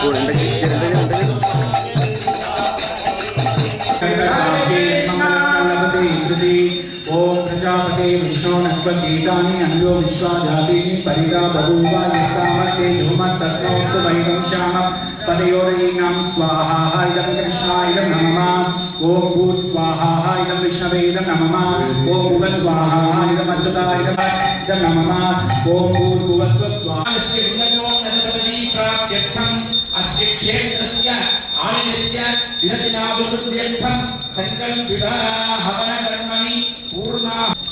ओम प्रजापते विष्णो नस्पतीतानि अन्यो विश्वाजातीनि परिरा बभूव यत्कामते धूमत्तत्नोऽस्तु वैवंशामः पदयोरीणां स्वाहा इदं कृष्णाय नमः ओम भूत स्वाहा इदं विष्णवे इदं नमः ओम भुव स्वाहा इदं अच्युताय इदं नमः ओम भूत भुवस्व स्वाहा అచ్యుతాయ ఇదం ఇదం నమః ఓం భూత్ భువ స్వాహా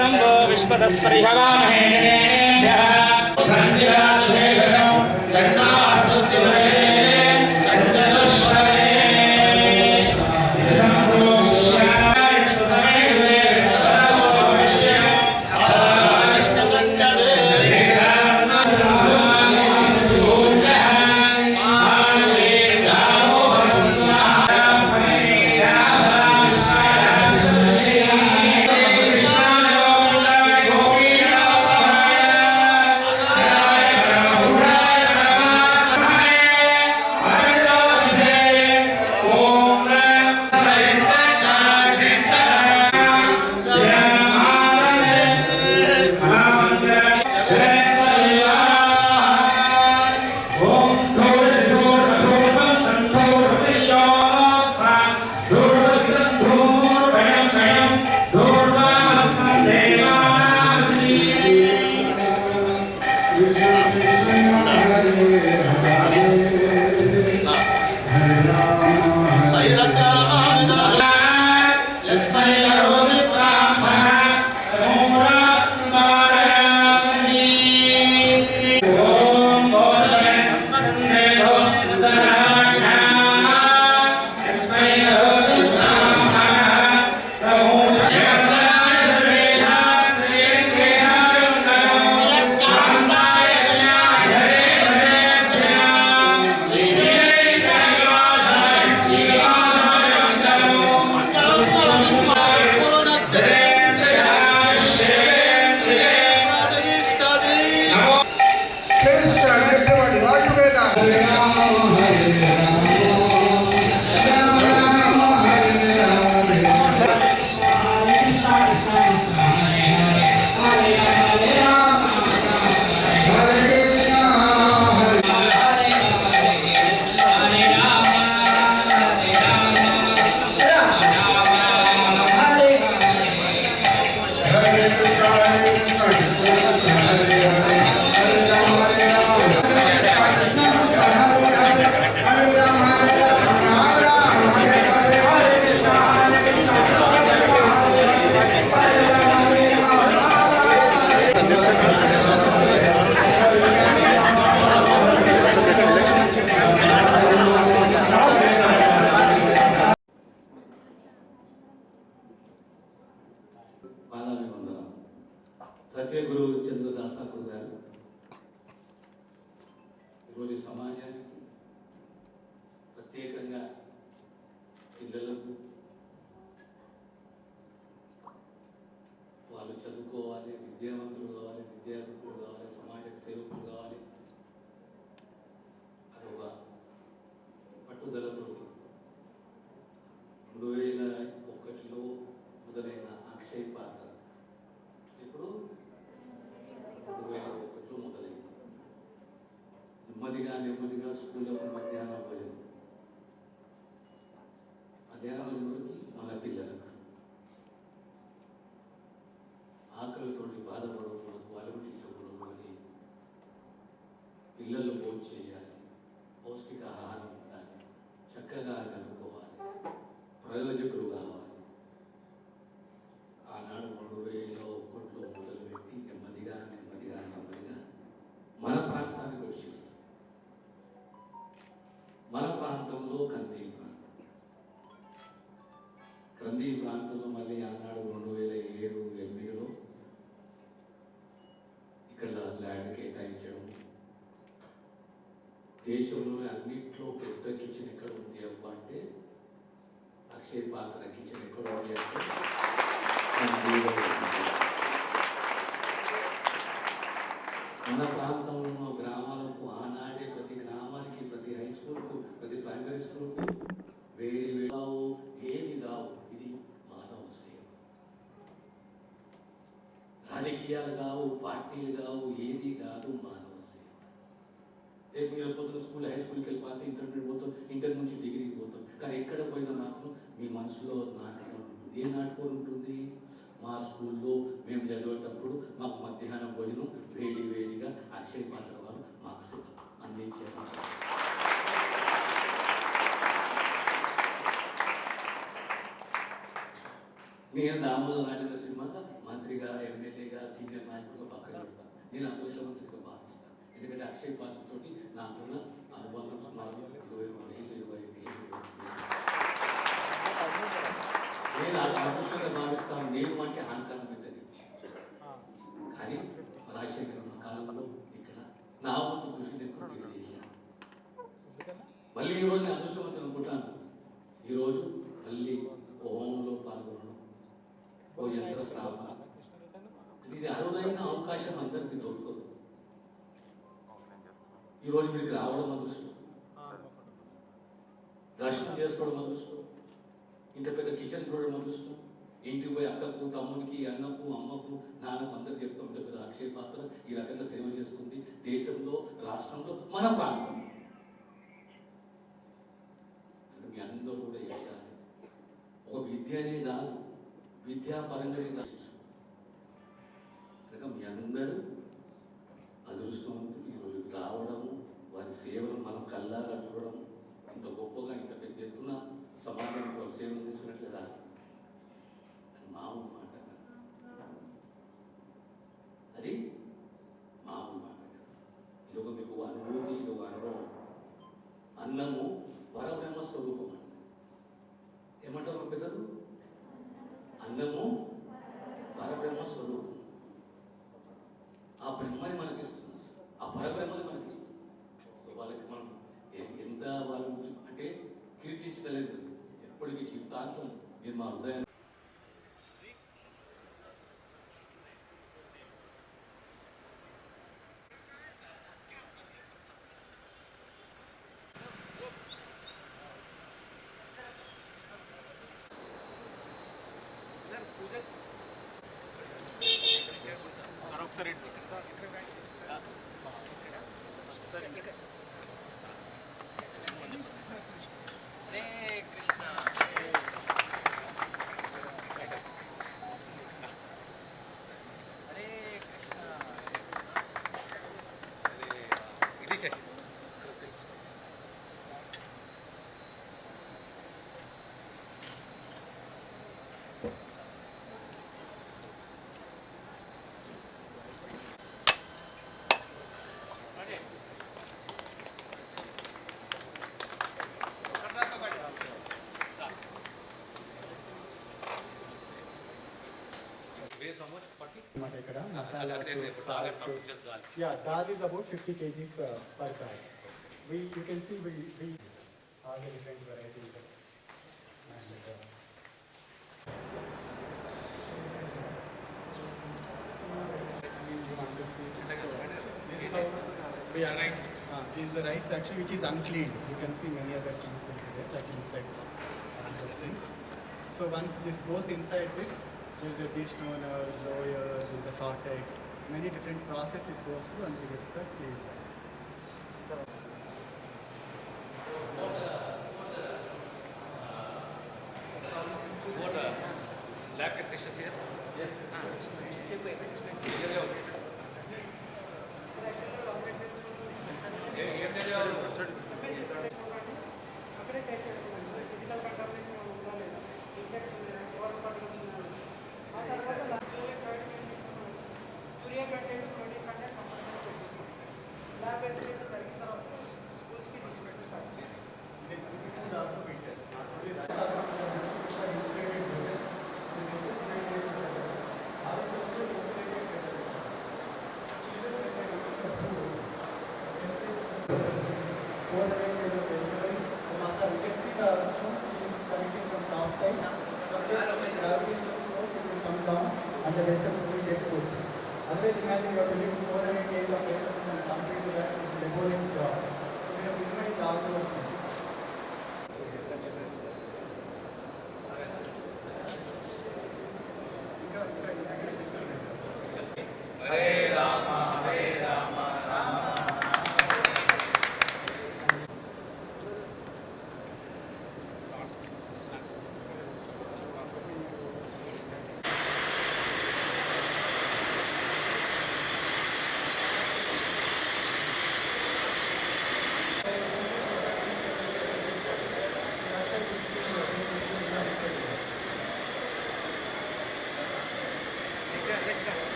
ఓం ఇంద్రం స్కూళ్ళకు మధ్యాహ్న భోజనం. మధ్యాహ్న భోజనంకి మన పిల్లలకు. ఆకలితోటి బాధపడకూడదు అలమటించకూడదు అని పిల్లలు భోజనం చేయాలి. పౌష్టిక ఆహారం ఉండాలి. చక్కగా చదువుకోవాలి. ప్రయోజకులు క్రంది ప్రాంతంలో మళ్ళీ ఆనాడు రెండు వేల ఏడు ఎనిమిదిలో ఇక్కడ ల్యాండ్ కేటాయించడం. దేశంలోనే అన్నింటిలో పెద్ద కిచెన్ ఎక్కడ ఉంది అబ్బా అంటే అక్షయ్ పాత్ర కిచెన్ ఎక్కడ ఉంది అంటే మన ప్రాంతంలో ఉన్న గ్రామాలకు ఆనాడే ప్రతి గ్రామానికి ప్రతి హై స్కూల్కు ప్రతి ప్రైమరీ స్కూల్కు వేడి వేడి కావు ఏమి కావు ఇది మానవ సేవ రాజకీయాలు కావు పార్టీలు కావు ఏది కాదు మానవ సేవ. రేపు మీరు స్కూల్ హై స్కూల్కి వెళ్ళి పాస్ ఇంటర్మీడియట్ పోతాం ఇంటర్ నుంచి డిగ్రీకి పోతాం. కానీ ఎక్కడ పోయినా మాత్రం మీ మనసులో నాటకం ఉంటుంది. ఏం నాటుకొని ఉంటుంది? మా స్కూల్లో మేము చదివేటప్పుడు మాకు మధ్యాహ్నం భోజనం వేడి వేడిగా అక్షయ పాత్ర వారు మాకు అందించేవారు నేను దామోదర రాజేంద్ర సినిమాగా మంత్రిగా ఎమ్మెల్యేగా సీనియర్ నాయకుడిగా నేను అదృష్టవంతుడిగా భావిస్తాను. ఎందుకంటే అక్షయ్ పాత్రతో నాకున్న అనుబంధం సుమారు ఇరవై రెండు ఏళ్ళు ఇరవై ఐదు నేను అదృష్టంగా భావిస్తాను. నేను అంటే అహంకారం అవుతుంది కానీ రాజశేఖర్ ఉన్న కాలంలో ఇక్కడ నా వంతు కృషి నేను కొద్దిగా చేశాను మళ్ళీ ఈరోజు నేను అదృష్టవంతులు అనుకుంటాను. ఈరోజు మళ్ళీ ఓ హోమంలో పాల్గొనడం ఓ యంత్ర స్థాపన ఇది అరుదైన అవకాశం అందరికీ దొరకదు ఈరోజు మీకు రావడం అదృష్టం దర్శనం చేసుకోవడం అదృష్టం ఇంత పెద్ద కిచెన్ చూడడం అదృష్టం ఇంటికి పోయి అక్కకు తమ్మునికి అన్నకు అమ్మకు నాన్నకు అందరు చెప్తాం. ఇంత పెద్ద అక్షయ పాత్ర ఈ రకంగా సేవ చేస్తుంది దేశంలో రాష్ట్రంలో మన ప్రాంతం మీ అందరూ కూడా ఎదగాలి ఒక విద్యనే కాదు విద్యాపరంగానే కాదు కనుక మీ అందరూ అదృష్టవంతులు ఈరోజు రావడము వారి సేవలు మనం కల్లాగా చూడడం ఇంత గొప్పగా ఇంత పెద్ద ఎత్తున సమాజానికి వారు సేవ అందిస్తున్నట్లేదా? అది మామూలు మాట కాదు. అది మామూలు మాట కాదు. ఇది ఒక మీకు అనుభూతి ఇది ఒక అనుభవం. అన్నము పరబ్రహ్మ స్వరూపం అంట. ఏమంటారు పెద్దలు? అన్నము పరబ్రహ్మ స్వరూపం ఆ బ్రహ్మని మనకిస్తున్నారు ఆ పరబ్రహ్మని మనకిస్తున్నారు సో వాళ్ళకి మనం ఎంత వాళ్ళ అంటే కీర్తించగలేదు ఎప్పటికీ జీవితాంతం మీరు మా హృదయాన్ని ఒకసారి Yeah, dal is about 50 kgs uh, per bag. We, you can see we, we all the different varieties. And, uh, this is how we are, uh, this is the rice actually which is unclean. You can see many other things like insects and other things. So once this goes inside this, there's the destoner, lawyer, the sortex, many different process it goes through until it gets the clean rice. Uh, uh, uh, lab technicians here? Yes. Ah, அந்த கஷ்டத்தை சொல்லி கேட்டுக்கொடுத்து அதே மாதிரி இவர்கள் நீங்கள் போகிற கேள்வி பேசுறது கம்ப்ளீட் போலீஸ் ஜாப் இதுமாதிரி ஜாப் வస్తుంది